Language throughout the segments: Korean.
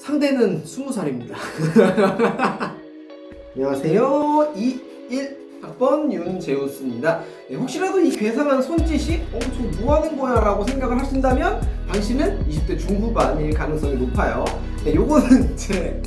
상대는 20살입니다. 안녕하세요. 21학번 윤재우스입니다. 네, 혹시라도 이 괴상한 손짓이 어, 저 뭐 하는 거야 라고 생각을 하신다면 당신은 20대 중후반일 가능성이 높아요. 네, 요거는 제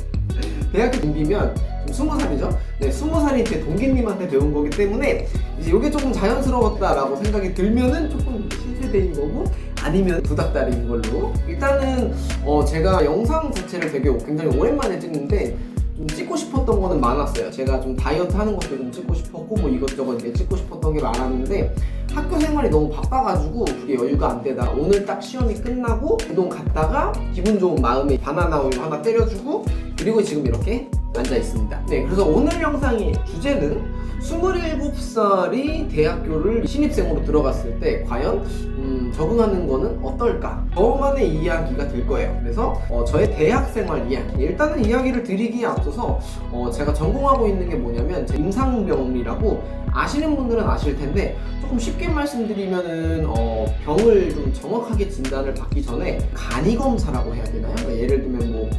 대학교 동기면 지금 20살이죠? 네, 20살이 제 동기님한테 배운 거기 때문에 이제 요게 조금 자연스러웠다라고 생각이 들면은 조금 신세대인 거고 아니면 두닥다리인 걸로 일단은 어, 제가 영상 자체를 되게 굉장히 오랜만에 찍는데 좀 찍고 싶었던 거는 많았어요. 제가 좀 다이어트 하는 것도 좀 찍고 싶었고 뭐 이것저것 이제 찍고 싶었던 게 많았는데 학교 생활이 너무 바빠가지고 그게 여유가 안 되다. 오늘 딱 시험이 끝나고 운동 갔다가 기분 좋은 마음에 바나나 우유 하나 때려주고 그리고 지금 이렇게 앉아 있습니다. 네, 그래서 오늘 영상의 주제는 27살이 대학교를 신입생으로 들어갔을 때 과연 음, 적응하는 거는 어떨까? 저만의 이야기가 될 거예요. 그래서 어, 저의 대학생활 이야기. 일단은 이야기를 드리기에 앞서서 어, 제가 전공하고 있는 게 뭐냐면 제 임상병리라고 아시는 분들은 아실 텐데 조금 쉽게 말씀드리면은 어, 병을 좀 정확하게 진단을 받기 전에 간이 검사라고 해야 되나요? 그러니까 예를 들면 뭐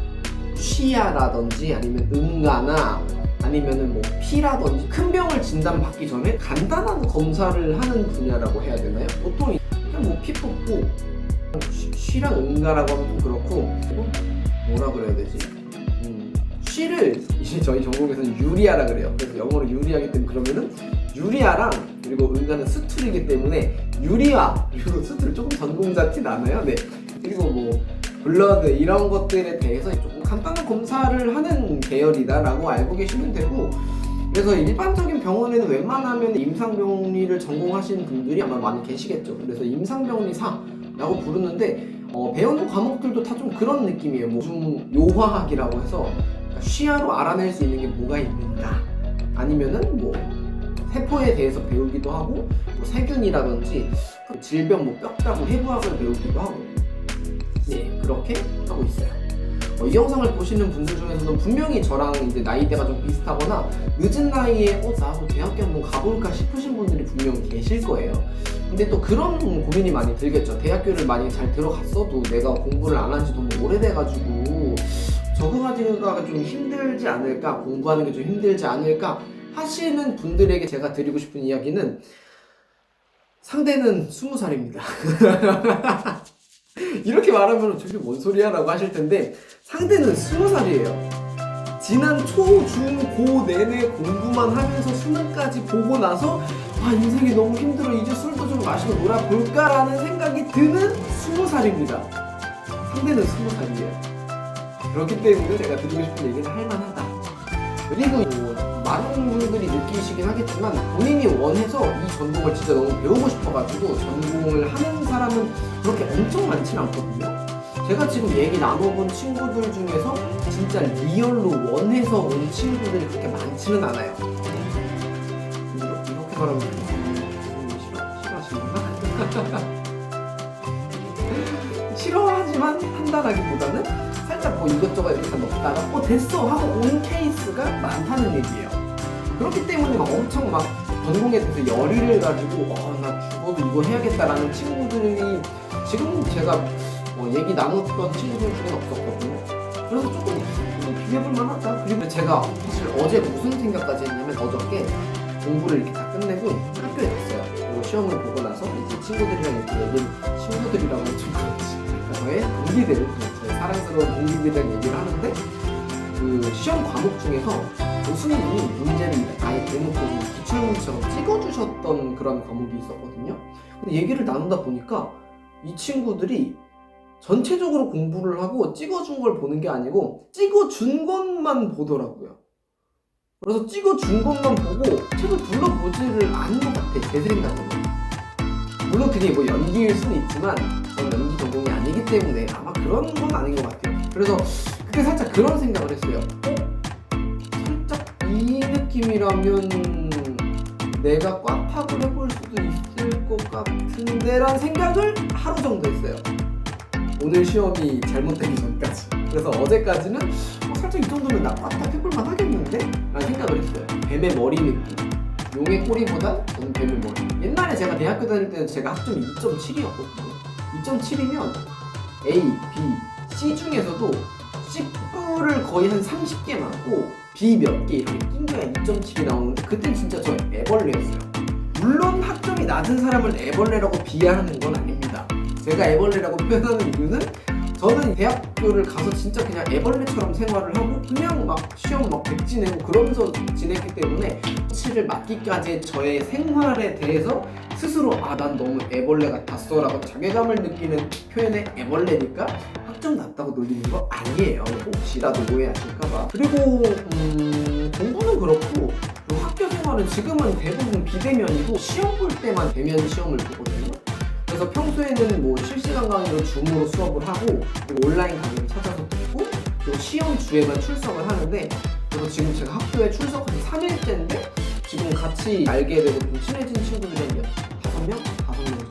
쉬야라든지 아니면 응가나 아니면은 뭐 피라든지 큰 병을 진단받기 전에 간단한 검사를 하는 분야라고 해야 되나요? 보통 그냥 뭐피 뽑고 쉬- 쉬랑 응가라고 하면 좀 그렇고 뭐라 그래야 되지? 음, 쉬를 이제 저희 전공에서는 유리아라 그래요. 그래서 영어로 유리하기 때문에 그러면은 유리아랑 그리고 응가는 수툴이기 때문에 유리아 그리고 수툴 조금 전공자 티 나나요? 네. 그리고 뭐 블러드 이런 것들에 대해서 조금 간단한 검사를 하는 계열이다라고 알고 계시면 되고 그래서 일반적인 병원에는 웬만하면 임상병리를 전공하신 분들이 아마 많이 계시겠죠. 그래서 임상병리사라고 부르는데 어, 배우는 과목들도 다 좀 그런 느낌이에요. 뭐 좀 요화학이라고 해서 쉬야로 알아낼 수 있는 게 뭐가 있는가 아니면은 뭐 세포에 대해서 배우기도 하고 뭐 세균이라든지 그 질병 뭐 뼈다구 해부학을 배우기도 하고 네 그렇게 하고 있어요. 어, 이 영상을 보시는 분들 중에서는 분명히 저랑 이제 나이대가 좀 비슷하거나 늦은 나이에 어 나도 대학교 한번 가볼까 싶으신 분들이 분명 계실 거예요. 근데 또 그런 고민이 많이 들겠죠. 대학교를 많이 잘 들어갔어도 내가 공부를 안 한 지 너무 오래돼가지고 적응하기가 좀 힘들지 않을까, 공부하는 게 좀 힘들지 않을까 하시는 분들에게 제가 드리고 싶은 이야기는 상대는 20살입니다. 이렇게 말하면 저게 뭔 소리야 라고 하실 텐데 상대는 20살이에요. 지난 초, 중, 고 내내 공부만 하면서 수능까지 보고 나서 아 인생이 너무 힘들어 이제 술도 좀 마시고 놀아볼까 라는 생각이 드는 20살입니다. 상대는 20살이에요. 그렇기 때문에 제가 드리고 싶은 얘기는 할만하다. 그리고 뭐 많은 분들이 느끼시긴 하겠지만 본인이 원해서 이 전공을 진짜 너무 배우고 싶어가지고 전공을 하는 사람은 그렇게 엄청 많지는 않거든요. 제가 지금 얘기 나눠본 친구들 중에서 진짜 리얼로 원해서 온 친구들이 그렇게 많지는 않아요. 이렇게, 이렇게 말하면 싫어, 싫어하시는가? 싫어하지만 한다라기보다는 살짝 뭐 이것저것 이렇게 다 넣다가 어 됐어 하고 온 케이스가 많다는 얘기예요. 그렇기 때문에 막 엄청 막 전공에 대해서 열의를 가지고 어 나 죽어도 이거 해야겠다라는 친구들이 지금 제가 어, 얘기 나눴던 친구들 중에 없었거든요. 그래서 조금 음, 비교해볼 만하다. 그리고 제가 사실 어제 무슨 생각까지 했냐면 어저께 공부를 이렇게 다 끝내고 학교에 갔어요. 그리고 시험을 보고 나서 이제 친구들이랑 이렇게 얘기를 친구들이라고 좀 그렇지. 그러니까 저의 동기들, 저의 사랑스러운 동기들이랑 얘기를 하는데 그 시험 과목 중에서 교수님이 문제를 아예 대놓고 기출문처럼 찍어주셨던 그런 과목이 있었거든요. 근데 얘기를 나누다 보니까 이 친구들이 전체적으로 공부를 하고 찍어준 걸 보는 게 아니고 찍어준 것만 보더라고요. 그래서 찍어준 것만 보고 책을 둘러보지를 않은 것 같아, 제 생각에는. 물론 그게 뭐 연기일 수는 있지만 저는 연기 전공이 아니기 때문에 아마 그런 건 아닌 것 같아요. 그래서 그때 살짝 그런 생각을 했어요. 어? 살짝 이 느낌이라면 내가 꽉탑을 해볼 수도 있을 것 같은데 라는 생각을 하루 정도 했어요. 오늘 시험이 잘못되기 전까지. 그래서 어제까지는 어, 살짝 이 정도면 나 꽉탑 해볼 만 하겠는데? 라는 생각을 했어요. 뱀의 머리 느낌. 용의 꼬리보다 저는 뱀의 머리. 옛날에 제가 대학교 다닐 때는 제가 학점 2.7이었거든요. 2.7이면 A, B, C 중에서도 C뿔을 거의 한 30개 맞고 B 몇 개 이렇게 띵겨야 2.7이 나오는데 그때 진짜 저 애벌레였어요. 물론 학점이 낮은 사람을 애벌레라고 비하하는 건 아닙니다. 제가 애벌레라고 표현하는 이유는 저는 대학교를 가서 진짜 그냥 애벌레처럼 생활을 하고 그냥 막 시험 막 백지 내고 그러면서 지냈기 때문에 치를 맞기까지의 저의 생활에 대해서 스스로 아 난 너무 애벌레 같았어 라고 자괴감을 느끼는 표현의 애벌레니까 학점 낮다고 놀리는 거 아니에요 혹시라도 오해하실까봐 그리고 음, 공부는 그렇고 그리고 학교 생활은 지금은 대부분 비대면이고 시험 볼 때만 대면 시험을 보거든요 그래서 평소에는 뭐 실시간 강의로 줌으로 수업을 하고 온라인 강의를 찾아서 듣고 그리고 시험 주에만 출석을 하는데 그래서 지금 제가 학교에 출석한 3일째인데 지금 같이 알게 되고 좀 친해진 친구들이 몇 다섯 명? 다섯 명 정도?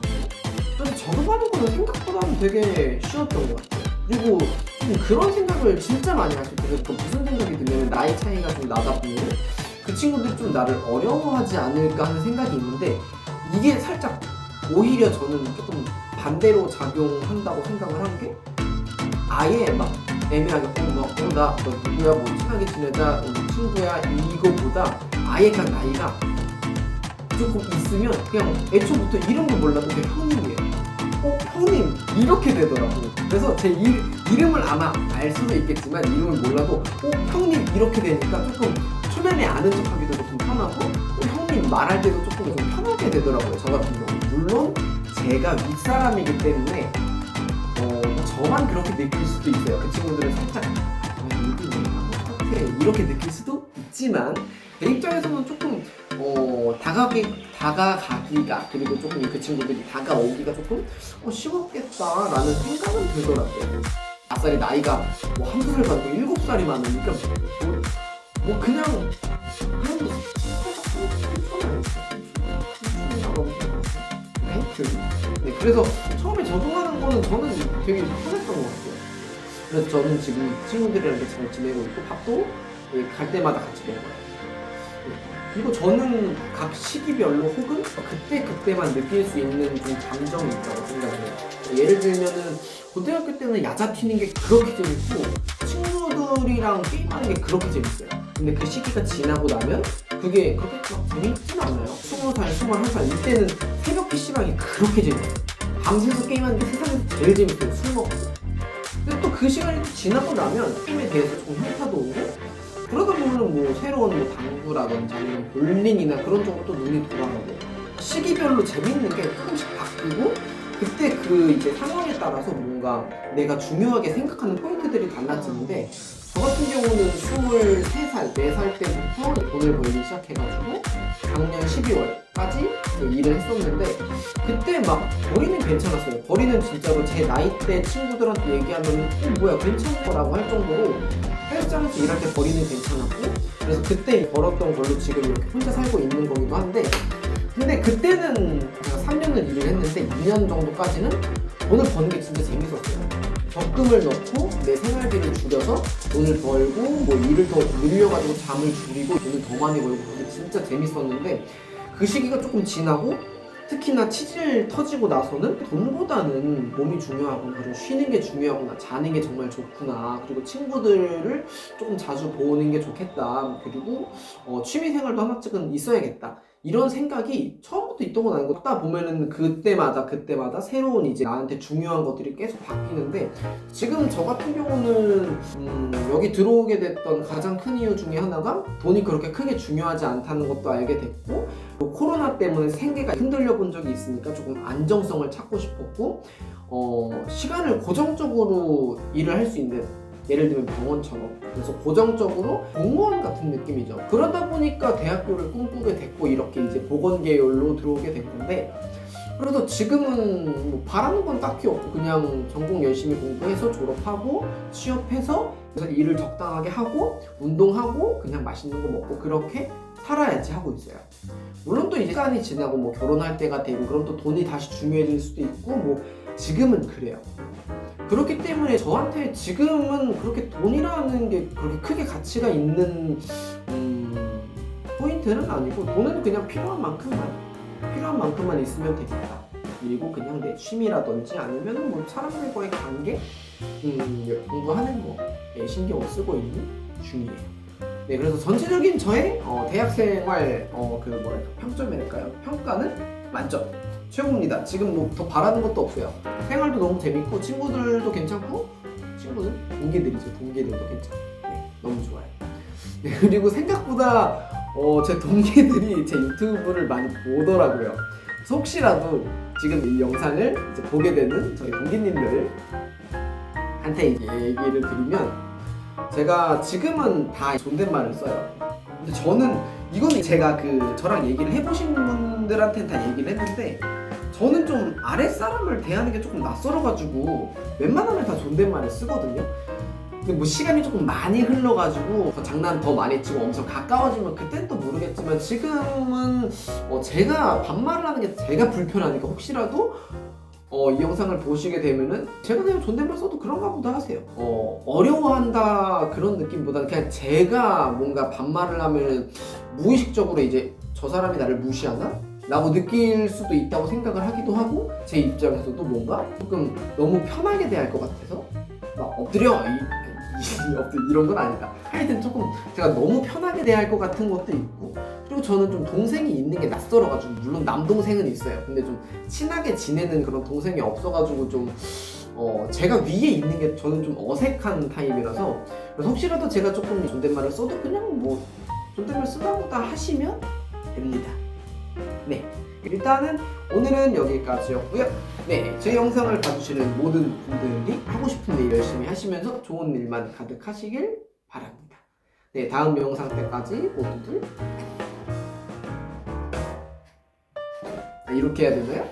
그래서 적응하는 거는 생각보다는 되게 쉬웠던 것 같아요 그리고 좀 그런 생각을 진짜 많이 하실 때그 무슨 생각이 들냐면 나이 차이가 좀 나다 보면 그 친구들이 좀 나를 어려워하지 않을까 하는 생각이 있는데 이게 살짝 오히려 저는 조금 반대로 작용한다고 생각을 한 게 아예 막 애매하게 어막어나 너 누구야? 뭐 친하게 지내자. 어, 뭐 친구야? 이거보다 아예 그냥 나이가 조금 있으면 그냥 애초부터 이름도 몰라도 그냥 형님이에요. 어 형님 이렇게 되더라고. 그래서 제 이, 이름을 아마 알 수도 있겠지만 이름을 몰라도 어 형님 이렇게 되니까 조금 초면에 아는 척하기도 조금 편하고 어, 형님 말할 때도 조금 좀 편하게 되더라고요. 저 같은 경우 물론 제가 윗사람이기 때문에 어, 저만 그렇게 느낄 수도 있어요. 그 친구들은 살짝 어, 이렇게 느낄 수도 있지만 내 입장에서는 조금 어, 다가기 다가가기가 그리고 조금 그 친구들이 다가오기가 조금 어, 쉬웠겠다라는 생각은 들더라고요. 아싸리 나이가 뭐 한두 살 많고 일곱 살이 많으니까 뭐, 뭐 그냥 그냥 뭐 네, 그래서 처음에 적응하는 거는 저는 되게 편했던 것 같아요. 그래서 저는 지금 친구들이랑 이렇게 잘 지내고 있고 밥도 예, 갈 때마다 같이 먹어요. 네. 그리고 저는 각 시기별로 혹은 그때 그때만 느낄 수 있는 좀 감정이 있다고 생각해요. 예를 들면은 고등학교 때는 야자 튀는 게 그렇게 재밌고 친구들이랑 게임하는 게 그렇게 재밌어요. 근데 그 시기가 지나고 나면 그게 그렇게 막 재밌진 않아요. 20살, 21살 이때는 새벽 PC방이 그렇게 재밌어요. 밤새서 게임하는 게 세상에서 제일 재밌어요. 술 먹고. 근데 또 그 시간이 또 지나고 나면 게임에 대해서 조금 현타도 오고 그러다 보면 뭐 새로운 뭐 당구라든지 아니면 볼링이나 그런 쪽으로 또 눈이 돌아가고 시기별로 재밌는 게 조금씩 바뀌고 그때 그 이제 상황에 따라서 뭔가 내가 중요하게 생각하는 포인트들이 달라지는데 저 같은 경우는 23살, 4살 때부터 돈을 벌기 시작해가지고 작년 12월까지 일을 했었는데 그때 막 거리는 괜찮았어요. 거리는 진짜로 제 나이 대 친구들한테 얘기하면 어, 뭐야 괜찮다라고 할 정도로 헬스장에서 일할 때 거리는 괜찮았고 그래서 그때 벌었던 걸로 지금 이렇게 혼자 살고 있는 거기도 한데 근데 그때는 제가 3년을 일을 했는데 2년 정도까지는 돈을 버는 게 진짜 재밌었어요. 적금을 넣고 내 생활비를 줄여서 돈을 벌고 뭐 일을 더 늘려가지고 잠을 줄이고 돈을 더 많이 벌고 그게 진짜 재밌었는데 그 시기가 조금 지나고 특히나 치질 터지고 나서는 돈보다는 몸이 중요하구나 그리고 쉬는 게 중요하구나 자는 게 정말 좋구나 그리고 친구들을 조금 자주 보는 게 좋겠다. 그리고 어, 취미 생활도 하나씩은 있어야겠다 이런 생각이 처음부터 있던 건 아니고 하다 보면은 그때마다 그때마다 새로운 이제 나한테 중요한 것들이 계속 바뀌는데 지금 저 같은 경우는 음, 여기 들어오게 됐던 가장 큰 이유 중에 하나가 돈이 그렇게 크게 중요하지 않다는 것도 알게 됐고 또 코로나 때문에 생계가 흔들려 본 적이 있으니까 조금 안정성을 찾고 싶었고 어, 시간을 고정적으로 일을 할 수 있는 예를 들면 병원처럼 그래서 고정적으로 공무원 같은 느낌이죠 그러다 보니까 대학교를 꿈꾸게 됐고 이렇게 이제 보건 계열로 들어오게 된 건데 그래서 지금은 뭐 바라는 건 딱히 없고 그냥 전공 열심히 공부해서 졸업하고 취업해서 그래서 일을 적당하게 하고 운동하고 그냥 맛있는 거 먹고 그렇게 살아야지 하고 있어요. 물론 또 이제 시간이 지나고 뭐 결혼할 때가 되고 그럼 또 돈이 다시 중요해질 수도 있고 뭐 지금은 그래요. 그렇기 때문에 저한테 지금은 그렇게 돈이라는 게 그렇게 크게 가치가 있는 음, 포인트는 아니고 돈은 그냥 필요한 만큼만 필요한 만큼만 있으면 되겠다. 그리고 그냥 내 취미라든지 아니면 뭐 사람들과의 관계, 음, 공부하는 거 예, 신경을 쓰고 있는 중이에요. 네, 그래서 전체적인 저의 어, 대학생활 어, 그 뭐랄까 평점이랄까요? 평가는 만점. 최고입니다. 지금 뭐 더 바라는 것도 없고요. 생활도 너무 재밌고 친구들도 괜찮고 친구들 동기들이죠. 동기들도 괜찮고 네, 너무 좋아요. 네, 그리고 생각보다 어, 제 동기들이 제 유튜브를 많이 보더라고요. 그래서 혹시라도 지금 이 영상을 이제 보게 되는 저희 동기님들 한테 얘기를 드리면 제가 지금은 다 존댓말을 써요. 근데 저는 이거는 제가 그 저랑 얘기를 해보신 분들한테는 다 얘기를 했는데 저는 좀 아랫사람을 대하는 게 조금 낯설어가지고 웬만하면 다 존댓말을 쓰거든요. 근데 뭐 시간이 조금 많이 흘러가지고 더 장난 더 많이 치고 엄청 가까워지면 그땐 또 모르겠지만 지금은 어 제가 반말을 하는 게 제가 불편하니까 혹시라도 어, 이 영상을 보시게 되면은 제가 그냥 존댓말 써도 그런가 보다 하세요. 어, 어려워한다 그런 느낌보다는 그냥 제가 뭔가 반말을 하면은 무의식적으로 이제 저 사람이 나를 무시하나? 라고 느낄 수도 있다고 생각을 하기도 하고 제 입장에서도 뭔가 조금 너무 편하게 대할 것 같아서 막 엎드려 이런 건 아니다. 하여튼 조금 제가 너무 편하게 대할 것 같은 것도 있고 그리고 저는 좀 동생이 있는 게 낯설어가지고 물론 남동생은 있어요. 근데 좀 친하게 지내는 그런 동생이 없어가지고 좀 어, 제가 위에 있는 게 저는 좀 어색한 타입이라서 그래서 혹시라도 제가 조금 존댓말을 써도 그냥 뭐 존댓말 쓰다 보다 하시면 됩니다. 네. 일단은 오늘은 여기까지였고요. 네, 제 영상을 봐주시는 모든 분들이 하고 싶은 일 열심히 하시면서 좋은 일만 가득하시길 바랍니다. 네, 다음 영상 때까지 모두들 아, 이렇게 해야 되나요?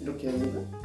이렇게 해야 되나?